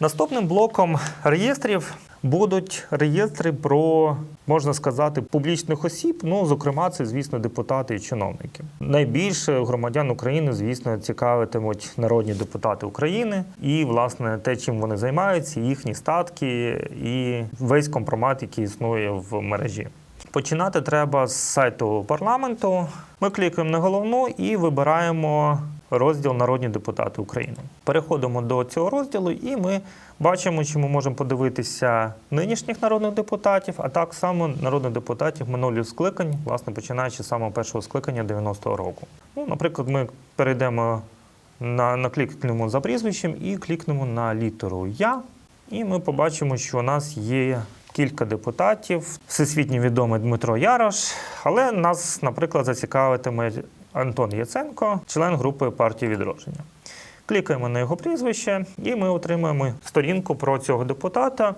Наступним блоком реєстрів будуть реєстри про, можна сказати, публічних осіб. Ну, зокрема, це, звісно, депутати і чиновники. Найбільше громадян України, звісно, цікавитимуть народні депутати України і, власне, те, чим вони займаються, їхні статки і весь компромат, який існує в мережі. Починати треба з сайту парламенту. Ми клікаємо на головну і вибираємо розділ Народні депутати України. Переходимо до цього розділу, і ми бачимо, що ми можемо подивитися нинішніх народних депутатів, а так само народних депутатів минулих скликань, власне, починаючи з самого першого скликання 90-го року. Ну, наприклад, ми перейдемо на, наклікнемо за прізвищем і клікнемо на літеру Я, і ми побачимо, що у нас є кілька депутатів, всесвітньо відомий Дмитро Ярош, але нас, наприклад, зацікавитиме Антон Яценко, член групи партії відродження. Клікаємо на його прізвище, і ми отримаємо сторінку про цього депутата.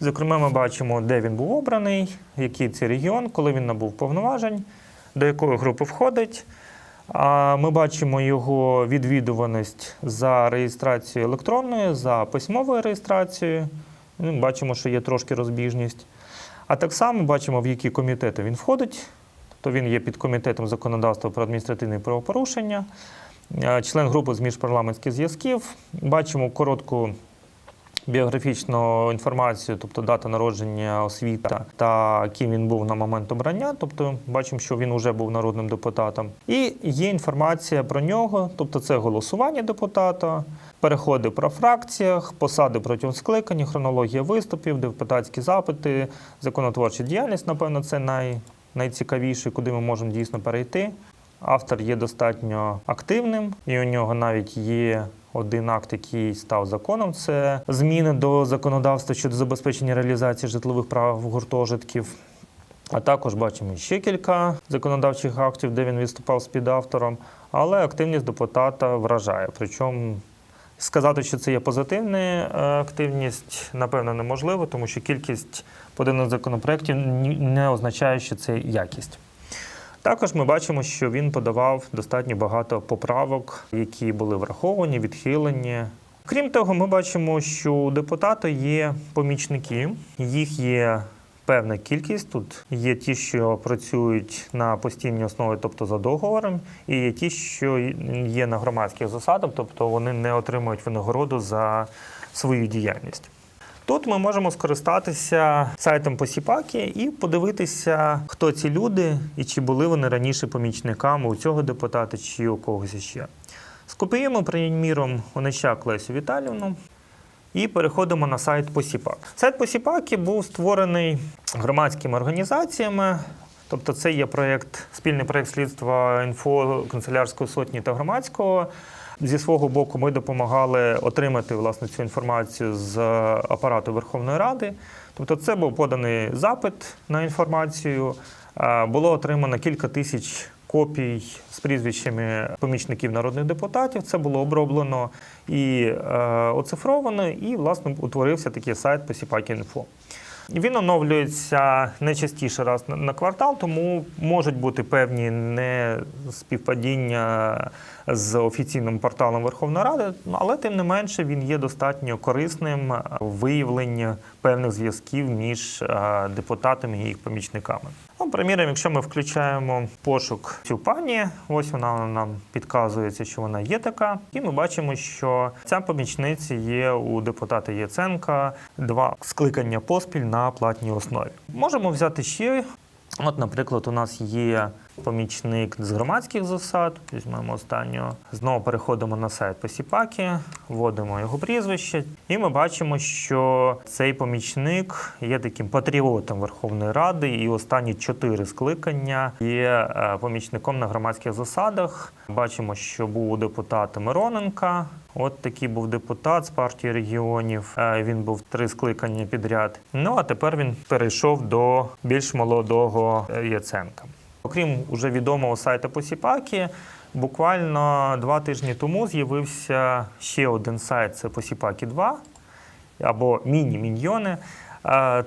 Зокрема, ми бачимо, де він був обраний, який це регіон, коли він набув повноважень, до якої групи входить. Ми бачимо його відвідуваність за реєстрацією електронною, за письмовою реєстрацією. Ми бачимо, що є трошки розбіжність. А так само бачимо, в які комітети він входить. То він є під комітетом законодавства про адміністративні правопорушення, е, член групи з міжпарламентських зв'язків. Бачимо коротку біографічну інформацію, тобто дата народження, освіта та ким він був на момент обрання. Тобто бачимо, що він вже був народним депутатом. І є інформація про нього, тобто це голосування депутата, переходи про фракціях, посади протягом скликання, хронологія виступів, депутатські запити, законотворча діяльність, напевно, це най, найцікавіше, куди ми можемо дійсно перейти. Автор є достатньо активним, і у нього навіть є один акт, який став законом. Це зміни до законодавства щодо забезпечення реалізації житлових прав гуртожитків. А також бачимо ще кілька законодавчих актів, де він виступав співавтором, але активність депутата вражає. Причому сказати, що це є позитивна е, активність, напевно, неможливо, тому що кількість поданих законопроєктів не означає, що це якість. Також ми бачимо, що він подавав достатньо багато поправок, які були враховані, відхилені. Крім того, ми бачимо, що у депутата є помічники, їх є певна кількість. Тут є ті, що працюють на постійній основі, тобто за договором, і є ті, що є на громадських засадах, тобто вони не отримують винагороду за свою діяльність. Тут ми можемо скористатися сайтом Посіпаки і подивитися, хто ці люди і чи були вони раніше помічниками у цього депутата чи у когось іще. Скопіюємо, приміром, Онищак Лесю Віталівну і переходимо на сайт Посіпак. Сайт Посіпаки був створений громадськими організаціями. Тобто, це є проєкт, спільний проєкт слідства інфо канцелярської сотні та громадського. Зі свого боку, ми допомагали отримати власне цю інформацію з апарату Верховної Ради. Тобто, це був поданий запит на інформацію. Е, Було отримано кілька тисяч копій з прізвищами помічників народних депутатів. Це було оброблено і е, оцифровано, і власне утворився такий сайт Посіпаки.інфо. Він оновлюється не частіше раз на- квартал, тому можуть бути певні неспівпадіння з офіційним порталом Верховної Ради, але тим не менше він є достатньо корисним в певних зв'язків між е, депутатами і їх помічниками. Ну, приміром, якщо ми включаємо пошук цю пані, ось вона нам підказується, що вона є така, і ми бачимо, що ця помічниця є у депутата Яценка два скликання поспіль на платній основі. Можемо взяти ще. От, наприклад, у нас є помічник з громадських засад. Візьмемо останнього. Знову переходимо на сайт Посіпаки, вводимо його прізвище, і ми бачимо, що цей помічник є таким патріотом Верховної Ради, і останні чотири скликання є е, помічником на громадських засадах. Бачимо, що був у депутата Мироненка. От такий був депутат з партії регіонів. Е, Він був три скликання підряд. Ну а тепер він перейшов до більш молодого е, Яценка. Окрім уже відомого сайту Посіпаки, буквально два тижні тому з'явився ще один сайт це Посіпаки 2 або міні-міньйони.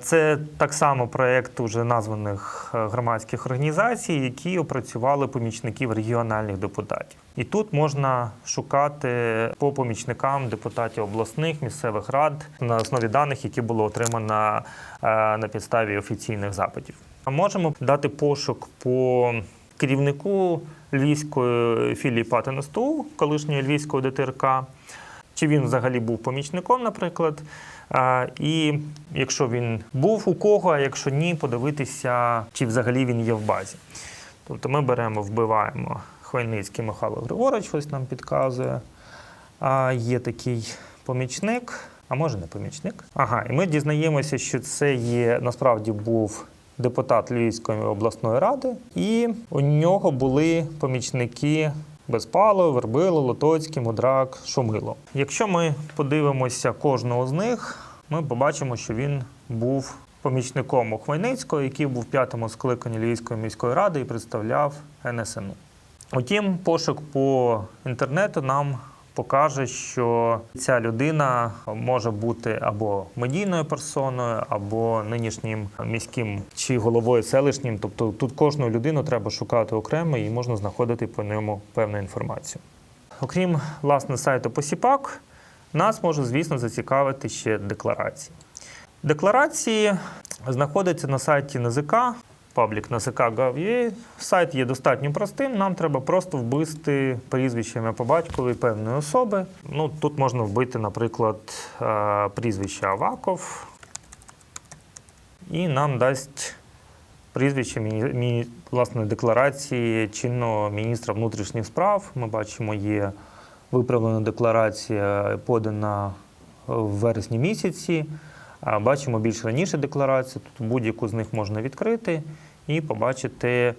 Це так само проєкт уже названих е, громадських організацій, які опрацювали помічників регіональних депутатів. І тут можна шукати по помічникам депутатів обласних місцевих рад на основі даних, які було отримано е, на підставі офіційних запитів. А можемо дати пошук по керівнику львівської філії ПАТ НСТУ, колишньої львівського ДТРК, чи він взагалі був помічником, наприклад. І якщо він був у кого, а якщо ні, подивитися, чи взагалі він є в базі. Тобто ми беремо, вбиваємо Хвойницький Михайло Григорович, ось нам підказує. А є такий помічник, а може не помічник. Ага, і ми дізнаємося, що це є насправді був депутат Львівської обласної ради, і у нього були помічники Безпало, Вербило, Лотоцький, Мудрак, Шумило. Якщо ми подивимося кожного з них, ми побачимо, що він був помічником у Хмельницького, який був в п'ятому скликанні Львівської міської ради і представляв НСНУ. Утім, пошук по інтернету нам покаже, що ця людина може бути або медійною персоною, або нинішнім міським чи головою селищним. Тобто тут кожну людину треба шукати окремо і можна знаходити по ньому певну інформацію. Окрім власне сайту Посіпак, нас може, звісно, зацікавити ще декларації. Декларації знаходяться на сайті НЗК, паблік на НЗК.gov.ua. Сайт є достатньо простим. Нам треба просто вбити прізвище ім'я по батькові певної особи. Ну, тут можна вбити, наприклад, е, прізвище Аваков, і нам дасть прізвище міні, власне, декларації чинного міністра внутрішніх справ. Ми бачимо, є виправлена декларація, подана в вересні місяці. Бачимо більш раніше декларацію. Тут будь-яку з них можна відкрити і побачити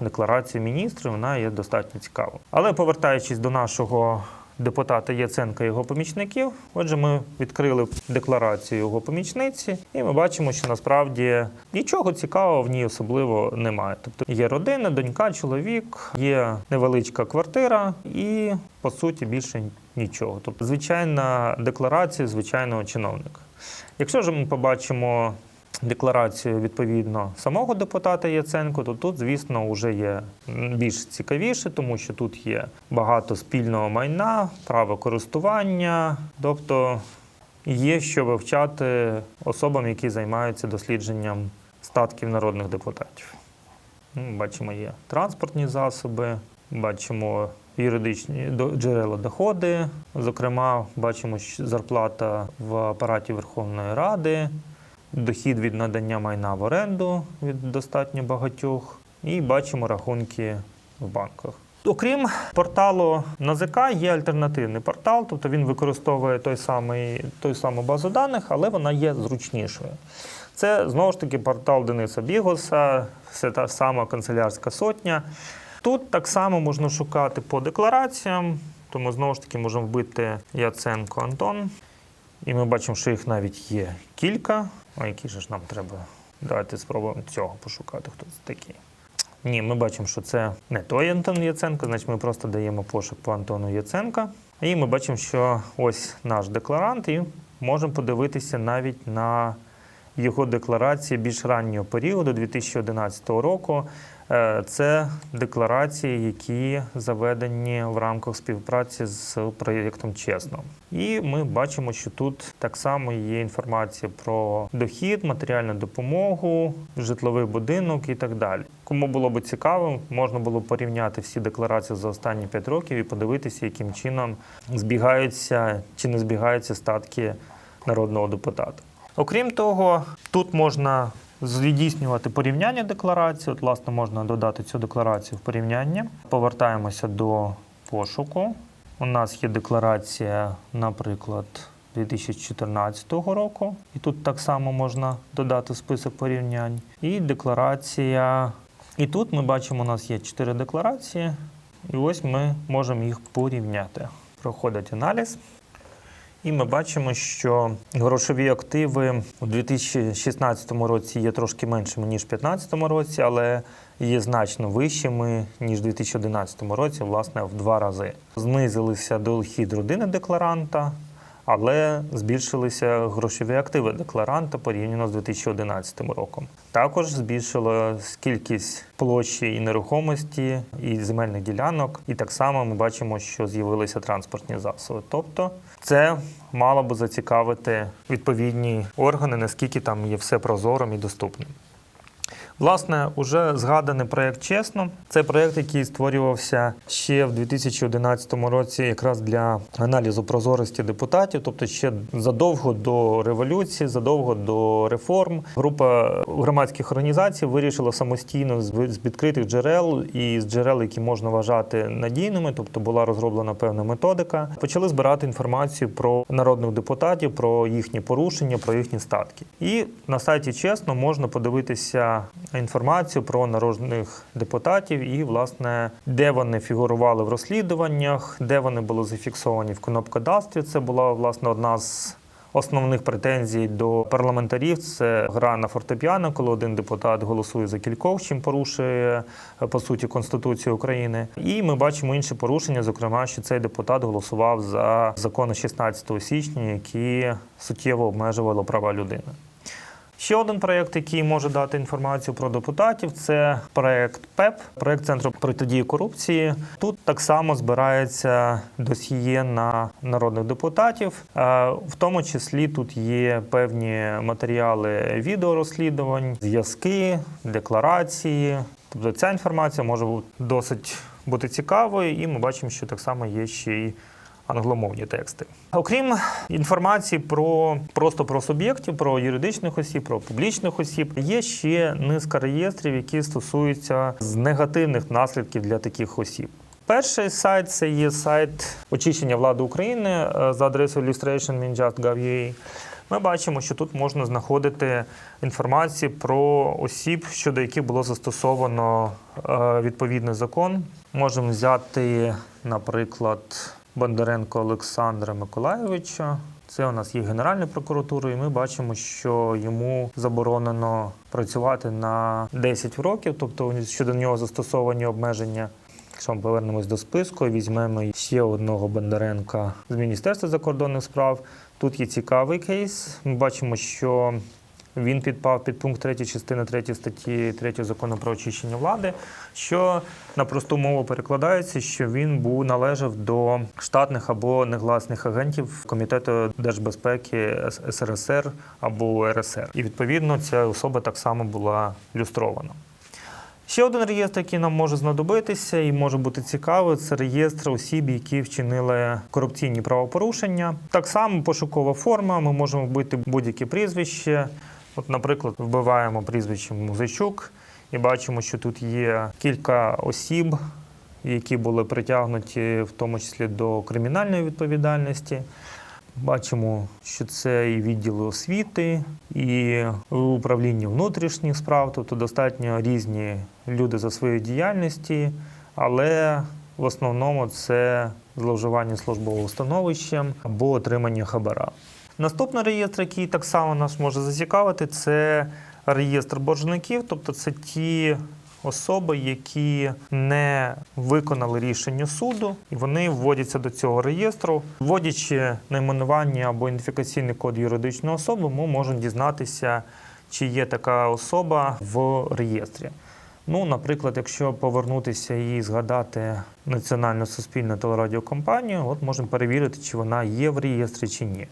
декларацію міністрів. Вона є достатньо цікавою. Але повертаючись до нашого депутата Яценка і його помічників, отже, ми відкрили декларацію його помічниці, і ми бачимо, що насправді нічого цікавого в ній особливо немає. Тобто є родина, донька, чоловік, є невеличка квартира і по суті більше нічого. Тобто, звичайна декларація звичайного чиновника. Якщо ж ми побачимо декларацію відповідно самого депутата Яценко, то тут, звісно, вже є більш цікавіше, тому що тут є багато спільного майна, право користування, тобто є що вивчати особам, які займаються дослідженням статків народних депутатів. Бачимо, є транспортні засоби, бачимо юридичні джерела доходи. Зокрема, бачимо що зарплата в апараті Верховної Ради, дохід від надання майна в оренду від достатньо багатьох, і бачимо рахунки в банках. Окрім порталу НАЗК, є альтернативний портал, тобто він використовує той самий, той саму базу даних, але вона є зручнішою. Це знову ж таки портал Дениса Бігоса, це та сама канцелярська сотня. Тут так само можна шукати по деклараціям, тому знову ж таки можемо вбити Яценко Антон. І ми бачимо, що їх навіть є кілька. А які ж нам треба? Давайте спробуємо цього пошукати, хто це такий. Ні, ми бачимо, що це не той Антон Яценко, значить ми просто даємо пошук по Антону Яценка. І ми бачимо, що ось наш декларант, і можемо подивитися навіть на його декларації більш раннього періоду 2011 року. Е, Це декларації, які заведені в рамках співпраці з проєктом Чесно. І ми бачимо, що тут так само є інформація про дохід, матеріальну допомогу, житловий будинок і так далі. Кому було би цікаво, можна було порівняти всі декларації за останні 5 років і подивитися, яким чином збігаються чи не збігаються статки народного депутата. Окрім того, тут можна здійснювати порівняння декларацій. От, власне, можна додати цю декларацію в порівняння. Повертаємося до пошуку. У нас є декларація, наприклад, 2014 року, і тут так само можна додати список порівнянь. І декларація. І тут ми бачимо, у нас є чотири декларації, і ось ми можемо їх порівняти. Проходить аналіз. І ми бачимо, що грошові активи у 2016 році є трошки меншими, ніж у 2015 році, але є значно вищими, ніж у 2011 році, власне, в два рази. Знизилися дохід родини декларанта, але збільшилися грошові активи декларанта порівняно з 2011 роком. Також збільшилась кількість площі і нерухомості, і земельних ділянок. І так само ми бачимо, що з'явилися транспортні засоби. Тобто, це мало би зацікавити відповідні органи, наскільки там є все прозорим і доступним. Власне, уже згаданий проєкт чесно. Це проєкт, який створювався ще в 2011 році, якраз для аналізу прозорості депутатів, тобто ще задовго до революції, задовго до реформ. Група громадських організацій вирішила самостійно з відкритих джерел і з джерел, які можна вважати надійними, тобто була розроблена певна методика. Почали збирати інформацію про народних депутатів, про їхні порушення, про їхні статки. І на сайті чесно можна подивитися інформацію про народних депутатів і, власне, де вони фігурували в розслідуваннях, де вони були зафіксовані в кнопкодавстві. Це була власне одна з. Основних претензій до парламентарів це гра на фортепіано, коли один депутат голосує за кількох, чим порушує по суті Конституцію України. І ми бачимо інші порушення, зокрема, що цей депутат голосував за закони 16 січня, які суттєво обмежували права людини. Ще один проєкт, який може дати інформацію про депутатів, це проєкт ПЕП, проєкт Центру протидії корупції. Тут так само збирається досьє на народних депутатів. Е, В тому числі тут є певні матеріали відеорозслідувань, зв'язки, декларації. Тобто ця інформація може бути досить бути цікавою, і ми бачимо, що так само є ще й англомовні тексти. Окрім інформації про просто про суб'єктів, про юридичних осіб, про публічних осіб, є ще низка реєстрів, які стосуються з негативних наслідків для таких осіб. Перший сайт це є сайт очищення влади України е, за адресою illustration.minjust.gov.ua. Ми бачимо, що тут можна знаходити інформацію про осіб, щодо яких було застосовано е, відповідний закон. Можемо взяти, наприклад, Бондаренко Олександра Миколайовича. Це у нас є Генеральна прокуратура, і ми бачимо, що йому заборонено працювати на 10 років, тобто щодо нього застосовані обмеження. Якщо ми повернемось до списку, візьмемо ще одного Бондаренка з Міністерства закордонних справ. Тут є цікавий кейс. Ми бачимо, що він підпав під пункт 3 частини 3 статті 3 закону про очищення влади, що на просту мову перекладається, що він був належав до штатних або негласних агентів Комітету держбезпеки СРСР або РСР. І відповідно ця особа так само була люстрована. Ще один реєстр, який нам може знадобитися і може бути цікавий, це реєстр осіб, які вчинили корупційні правопорушення. Так само пошукова форма. Ми можемо вбити будь-яке прізвище. От, наприклад, вбиваємо прізвище Музичук і бачимо, що тут є кілька осіб, які були притягнуті, в тому числі до кримінальної відповідальності. Бачимо, що це і відділи освіти, і управління внутрішніх справ, тобто достатньо різні люди за своєю діяльності, але в основному це зловживання службовим становищем або отримання хабара. Наступний реєстр, який так само нас може зацікавити, це реєстр боржників, тобто це ті особи, які не виконали рішення суду, і вони вводяться до цього реєстру. Вводячи найменування або ідентифікаційний код юридичної особи, ми можемо дізнатися, чи є така особа в реєстрі. Ну, наприклад, якщо повернутися і згадати національну суспільну телерадіокомпанію, от можемо перевірити, чи вона є в реєстрі чи ні.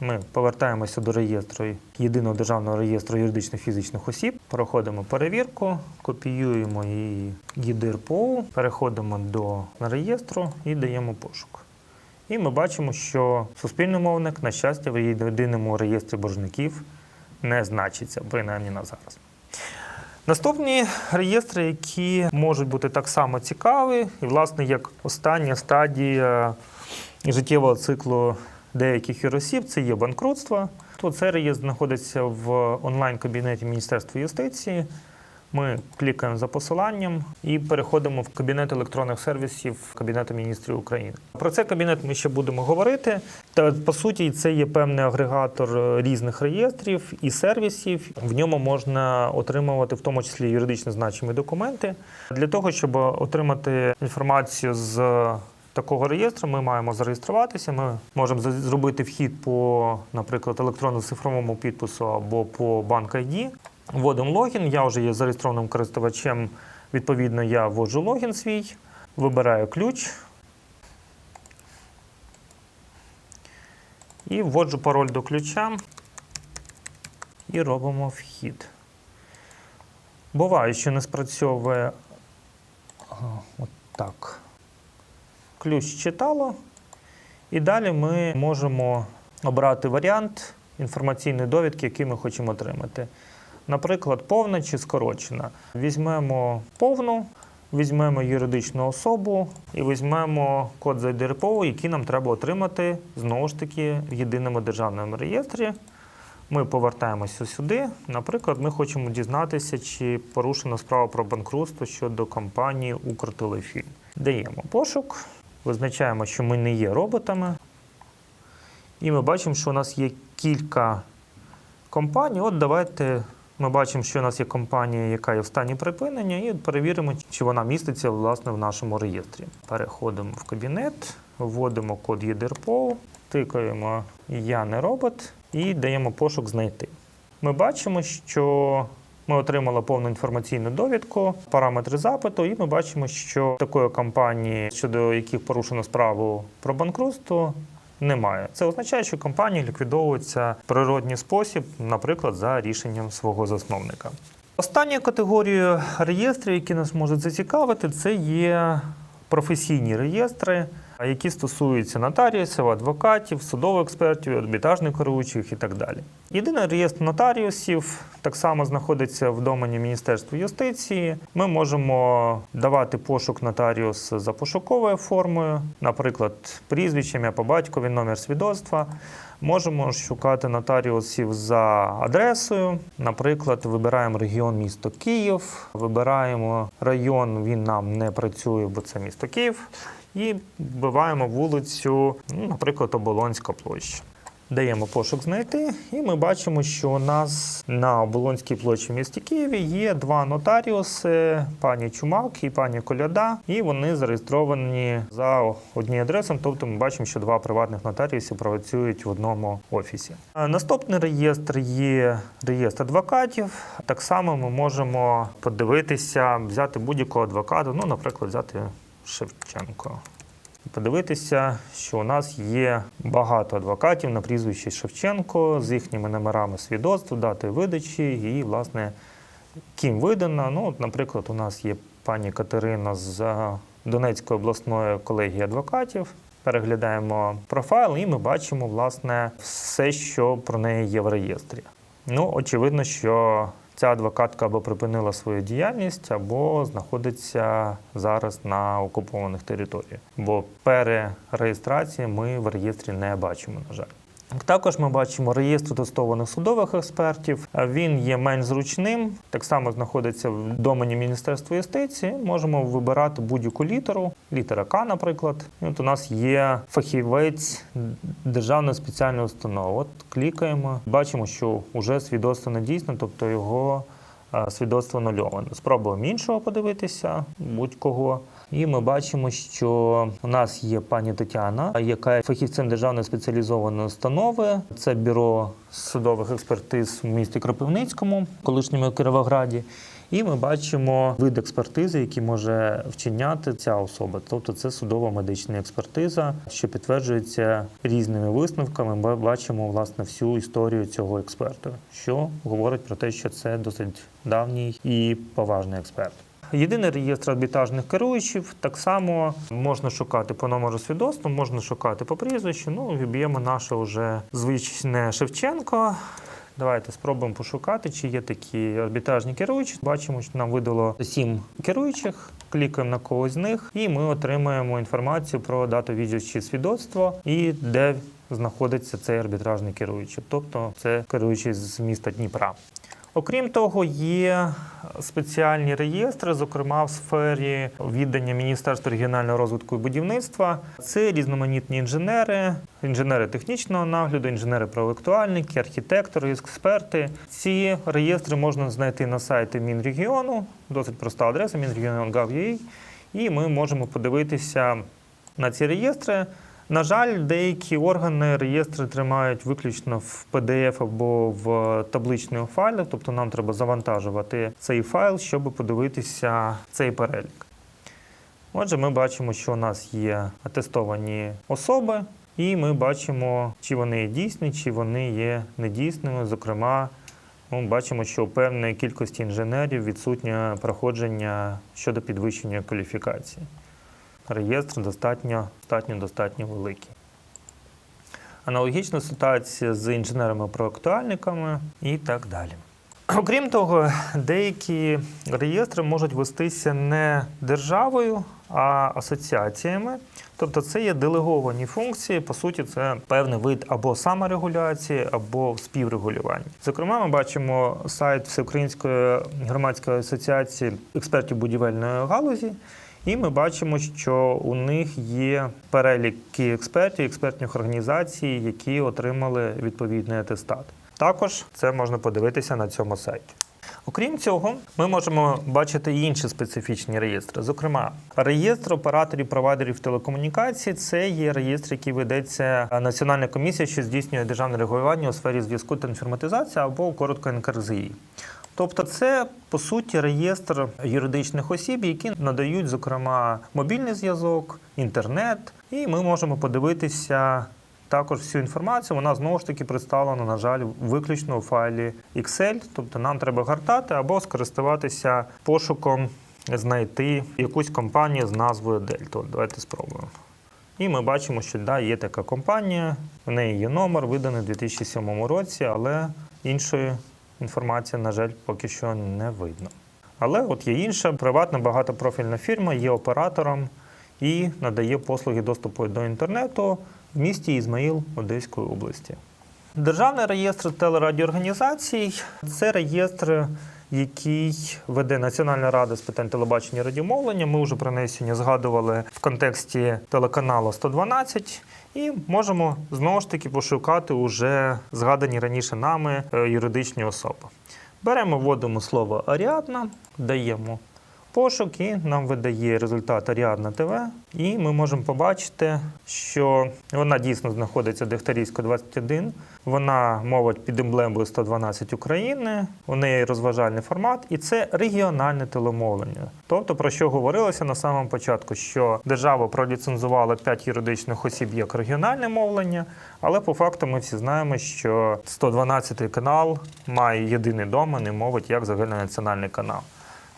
Ми повертаємося до реєстру єдиного державного реєстру юридичних фізичних осіб, проходимо перевірку, копіюємо її ГІДРПО, переходимо до реєстру і даємо пошук. І ми бачимо, що суспільний мовник, на щастя, в єдиному реєстрі боржників не значиться, принаймні на зараз. Наступні реєстри, які можуть бути так само цікаві, і, власне, як остання стадія життєвого циклу деяких юросіб, це є банкрутство. То цей реєстр знаходиться в онлайн-кабінеті Міністерства юстиції. Ми клікаємо за посиланням і переходимо в кабінет електронних сервісів Кабінету міністрів України. Про цей кабінет ми ще будемо говорити. Та по суті, це є певний агрегатор різних реєстрів і сервісів. В ньому можна отримувати в тому числі юридично значимі документи для того, щоб отримати інформацію з такого реєстру ми маємо зареєструватися. Ми можемо зробити вхід по, наприклад, електронно-цифровому підпису або по банк ID. Вводимо логін. Я вже є зареєстрованим користувачем. Відповідно, я вводжу логін свій, вибираю ключ і вводжу пароль до ключа і робимо вхід. Буває, що не спрацьовує Ага, от так. Ключ читало. І далі ми можемо обрати варіант інформаційної довідки, який ми хочемо отримати. Наприклад, повна чи скорочена. Візьмемо повну, візьмемо юридичну особу і візьмемо код за ДРПО, який нам треба отримати знову ж таки в єдиному державному реєстрі. Ми повертаємося сюди. Наприклад, ми хочемо дізнатися, чи порушена справа про банкрутство щодо компанії Укртелефільм. Даємо пошук, визначаємо, що ми не є роботами. І ми бачимо, що у нас є кілька компаній. От давайте ми бачимо, що у нас є компанія, яка є в стані припинення, і перевіримо, чи вона міститься власне в нашому реєстрі. Переходимо в кабінет, вводимо код ЄДРПО, тикаємо Я не робот і даємо пошук знайти. Ми бачимо, що ми отримали повну інформаційну довідку, параметри запиту, і ми бачимо, що такої компанії, щодо яких порушено справу про банкрутство, немає. Це означає, що компанія ліквідовується в природній спосіб, наприклад, за рішенням свого засновника. Останньою категорією реєстрів, які нас можуть зацікавити, це є професійні реєстри, які стосуються нотаріусів, адвокатів, судових експертів, арбітражних керуючих і так далі. Єдиний реєстр нотаріусів так само знаходиться в домені Міністерства юстиції. Ми можемо давати пошук нотаріуса за пошуковою формою, наприклад, прізвище, ім'я по батькові, номер свідоцтва. Можемо шукати нотаріусів за адресою. Наприклад, вибираємо регіон місто Київ, вибираємо район, він нам не працює, бо це місто Київ. І вбиваємо вулицю, ну, наприклад, Оболонська площа. Даємо пошук знайти, і ми бачимо, що у нас на Оболонській площі в місті Києві є два нотаріуси: пані Чумак і пані Коляда, і вони зареєстровані за однією адресою. Тобто ми бачимо, що два приватних нотаріуси працюють в одному офісі. Наступний реєстр є реєстр адвокатів. Так само ми можемо подивитися, взяти будь-якого адвоката, ну, наприклад, взяти Шевченко. Подивитися, що у нас є багато адвокатів на прізвищі Шевченко з їхніми номерами свідоцтв, дати видачі і, власне, ким видано. Ну, от, наприклад, у нас є пані Катерина з Донецької обласної колегії адвокатів. Переглядаємо профайл, і ми бачимо власне все, що про неї є в реєстрі. Ну, очевидно, що ця адвокатка або припинила свою діяльність, або знаходиться зараз на окупованих територіях. Бо перереєстрації ми в реєстрі не бачимо, на жаль. Також ми бачимо реєстр тестованих судових експертів. Він є менш зручним, так само знаходиться в домені Міністерства юстиції. Можемо вибирати будь-яку літеру, літера К, наприклад. І от у нас є фахівець державної спеціальної установи. От клікаємо, бачимо, що вже свідоцтво не дійсне, тобто його е, свідоцтво нульоване. Спробуємо іншого подивитися, будь-кого. І ми бачимо, що у нас є пані Тетяна, яка є фахівцем державної спеціалізованої установи. Це бюро судових експертиз в місті Кропивницькому, колишньому Кіровограді. І ми бачимо вид експертизи, який може вчиняти ця особа. Тобто це судова медична експертиза, що підтверджується різними висновками. Ми бачимо власне всю історію цього експерта, що говорить про те, що це досить давній і поважний експерт. Єдиний реєстр арбітражних керуючих так само можна шукати по номеру свідоцтва, можна шукати по прізвищу. Ну, віб'ємо наше вже звичне Шевченко. Давайте спробуємо пошукати, чи є такі арбітражні керуючі. Бачимо, що нам видало сім керуючих. Клікаємо на когось з них, і ми отримаємо інформацію про дату віджичі свідоцтва і де знаходиться цей арбітражний керуючий. Тобто це керуючий з міста Дніпра. Окрім того, є спеціальні реєстри, зокрема в сфері віддання Міністерства регіонального розвитку і будівництва. Це різноманітні інженери, інженери технічного нагляду, інженери-проектуальники, архітектори, експерти. Ці реєстри можна знайти на сайті Мінрегіону, досить проста адреса мінрегіон.gov.ua, і ми можемо подивитися. на ці реєстри. На жаль, деякі органи реєстри тримають виключно в PDF або в табличному файлі, тобто нам треба завантажувати цей файл, щоб подивитися цей перелік. Отже, ми бачимо, що у нас є атестовані особи, і ми бачимо, чи вони є дійсні, чи вони є недійсними. Зокрема, ми бачимо, що у певної кількості інженерів відсутнє проходження щодо підвищення кваліфікації. Реєстр достатньо, достатньо, достатньо великий. Аналогічна ситуація з інженерами-проектуальниками і так далі. Окрім того, деякі реєстри можуть вестися не державою, а асоціаціями. Тобто це є делеговані функції. По суті, це певний вид або саморегуляції, або співрегулювання. Зокрема, ми бачимо сайт Всеукраїнської громадської асоціації експертів будівельної галузі. І ми бачимо, що у них є переліки експертів, експертних організацій, які отримали відповідний атестат. Також це можна подивитися на цьому сайті. Окрім цього, ми можемо бачити інші специфічні реєстри. Зокрема, реєстр операторів провайдерів телекомунікацій це є реєстр, який ведеться Національна комісія, що здійснює державне регулювання у сфері зв'язку та інформатизації або коротко НКРЗІ. Тобто, це по суті реєстр юридичних осіб, які надають, зокрема, мобільний зв'язок, інтернет, і ми можемо подивитися також всю інформацію. Вона знову ж таки представлена, на жаль, виключно у файлі Excel. Тобто нам треба гортати або скористуватися пошуком, знайти якусь компанію з назвою Delta. Давайте спробуємо. І ми бачимо, що да, є така компанія, в неї є номер, виданий у 2007 році, але іншої інформації, на жаль, поки що не видно. Але от є інша приватна багатопрофільна фірма, є оператором і надає послуги доступу до інтернету в місті Ізмаїл Одеської області. Державний реєстр телерадіоорганізацій це реєстр, який веде Національна рада з питань телебачення і радіомовлення. Ми вже про неї сьогодні згадували в контексті телеканалу 112. І можемо знову ж таки пошукати уже згадані раніше нами е, юридичні особи. Беремо, вводимо слово Аріадна, даємо пошук і нам видає результат Аріадна ТВ. І ми можемо побачити, що вона дійсно знаходиться Дегтярівська 21. Вона мовить під емблемою 112 України. У неї розважальний формат, і це регіональне телемовлення. Тобто, про що говорилося на самому початку, що держава проліцензувала 5 юридичних осіб як регіональне мовлення, але по факту ми всі знаємо, що 112 канал має єдиний домен і мовить як загальнонаціональний канал.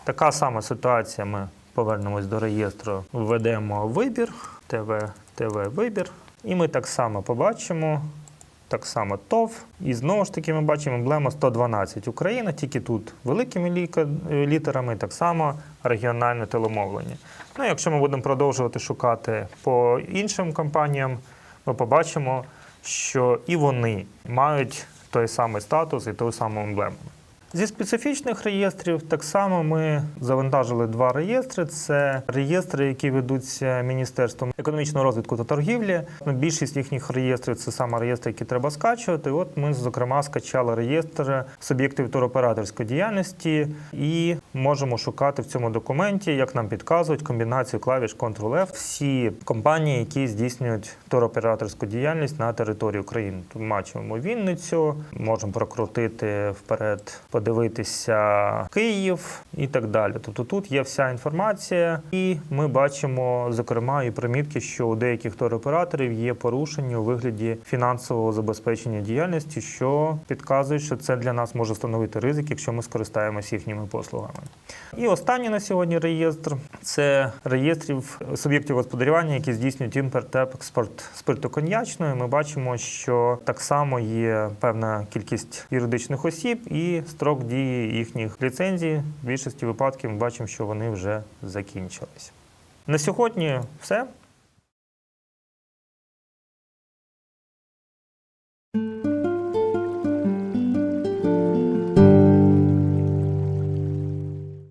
Така сама ситуація. Ми повернемось до реєстру, введемо вибір, ТВ, ТВ вибір. І ми так само побачимо. Так само ТОВ. І знову ж таки ми бачимо емблема 112 Україна, тільки тут великими літерами, так само регіональне телемовлення. Ну, якщо ми будемо продовжувати шукати по іншим компаніям, ми побачимо, що і вони мають той самий статус і ту саму емблему. Зі специфічних реєстрів так само ми завантажили два реєстри. Це реєстри, які ведуться Міністерством економічного розвитку та торгівлі. Ну, Більшість їхніх реєстрів це саме реєстри, які треба скачувати. От ми, зокрема, скачали реєстр суб'єктів туроператорської діяльності і можемо шукати в цьому документі, як нам підказують, комбінацію клавіш Ctrl-F всі компанії, які здійснюють туроператорську діяльність на території України. Тут бачимо Вінницю, можемо прокрутити вперед, подивитися Київ і так далі. Тобто тут є вся інформація, і ми бачимо зокрема і примітки, що у деяких туроператорів є порушення у вигляді фінансового забезпечення діяльності, що підказує, що це для нас може становити ризик, якщо ми скористаємося їхніми послугами. І останній на сьогодні реєстр це реєстрів суб'єктів господарювання, які здійснюють імпорт та експорт спирту коньячної. Ми бачимо, що так само є певна кількість юридичних осіб і строк дії їхніх ліцензій. В більшості випадків ми бачимо, що вони вже закінчились. На сьогодні все.